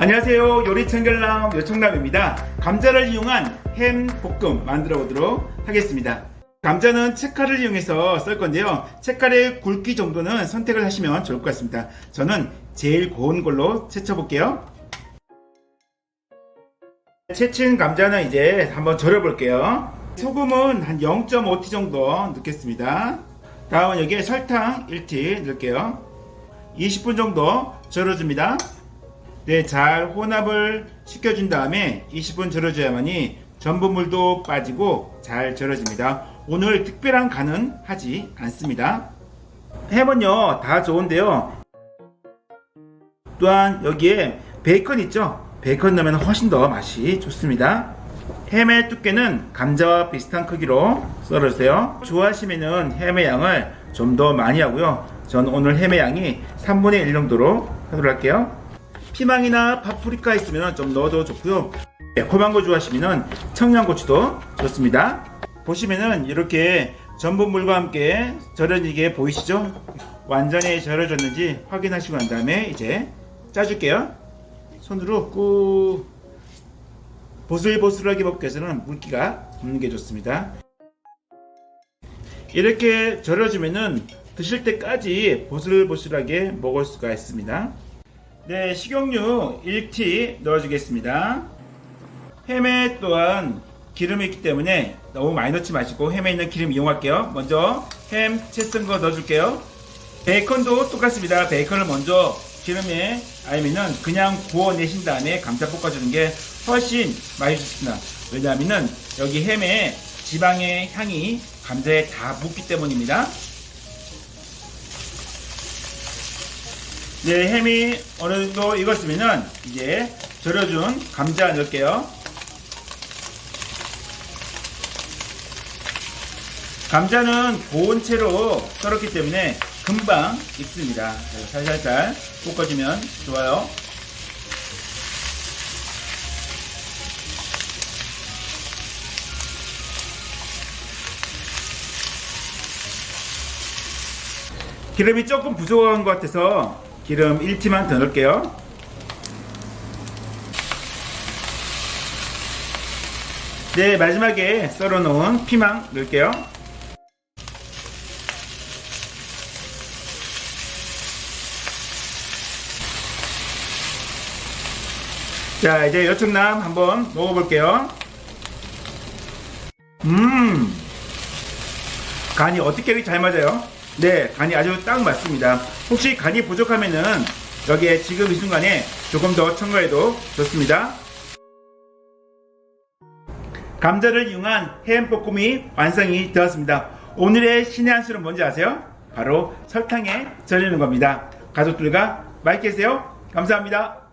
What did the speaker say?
안녕하세요. 요리 청결남 요청남입니다. 감자를 이용한 햄 볶음 만들어 보도록 하겠습니다. 감자는 채칼을 이용해서 썰 건데요. 채칼의 굵기 정도는 선택을 하시면 좋을 것 같습니다. 저는 제일 고운 걸로 채쳐 볼게요. 채친 감자는 이제 한번 절여 볼게요. 소금은 한 0.5티 정도 넣겠습니다. 다음은 여기에 설탕 1티 넣을게요. 20분 정도 절여줍니다. 네, 잘 혼합을 시켜준 다음에 20분 절여줘야만이 전분물도 빠지고 잘 절여집니다. 오늘 특별한 간은 하지 않습니다. 햄은요, 다 좋은데요. 또한 여기에 베이컨 있죠? 베이컨 넣으면 훨씬 더 맛이 좋습니다. 햄의 두께는 감자와 비슷한 크기로 썰어주세요. 좋아하시면 햄의 양을 좀 더 많이 하고요. 전 오늘 햄의 양이 3분의 1 정도로 하도록 할게요. 피망이나 파프리카 있으면 좀 넣어도 좋고요. 매콤한 거 좋아하시면 청양고추도 좋습니다. 보시면은 이렇게 전분물과 함께 절여지게 보이시죠? 완전히 절여졌는지 확인하시고 난 다음에 이제 짜줄게요. 손으로 꾹 보슬보슬하게 먹기 위해서는 물기가 없는 게 좋습니다. 이렇게 절여주면은 드실 때까지 보슬보슬하게 먹을 수가 있습니다. 네, 식용유 1티 넣어주겠습니다. 햄에 또한 기름이 있기 때문에 너무 많이 넣지 마시고 햄에 있는 기름 이용할게요. 먼저 햄 채 쓴 거 넣어줄게요. 베이컨도 똑같습니다. 베이컨을 먼저 기름에 아니면은 그냥 구워내신 다음에 감자 볶아주는 게 훨씬 맛있습니다. 왜냐하면은 여기 햄에 지방의 향이 감자에 다 묻기 때문입니다. 네, 햄이 어느 정도 익었으면은 이제 절여준 감자 넣을게요. 감자는 고운 채로 썰었기 때문에 금방 익습니다. 살살살 볶아주면 좋아요. 기름이 조금 부족한 것 같아서 기름 1티만 더 넣을게요. 네, 마지막에 썰어 놓은 피망 넣을게요. 자, 이제 여청남 한번 먹어볼게요. 음, 간이 어떻게 이렇게 잘 맞아요? 네, 간이 아주 딱 맞습니다. 혹시 간이 부족하면은 여기에 지금 이 순간에 조금 더 첨가해도 좋습니다. 감자를 이용한 햄 볶음이 완성이 되었습니다. 오늘의 신의 한 수는 뭔지 아세요? 바로 설탕에 절이는 겁니다. 가족들과 맛있게 드세요. 감사합니다.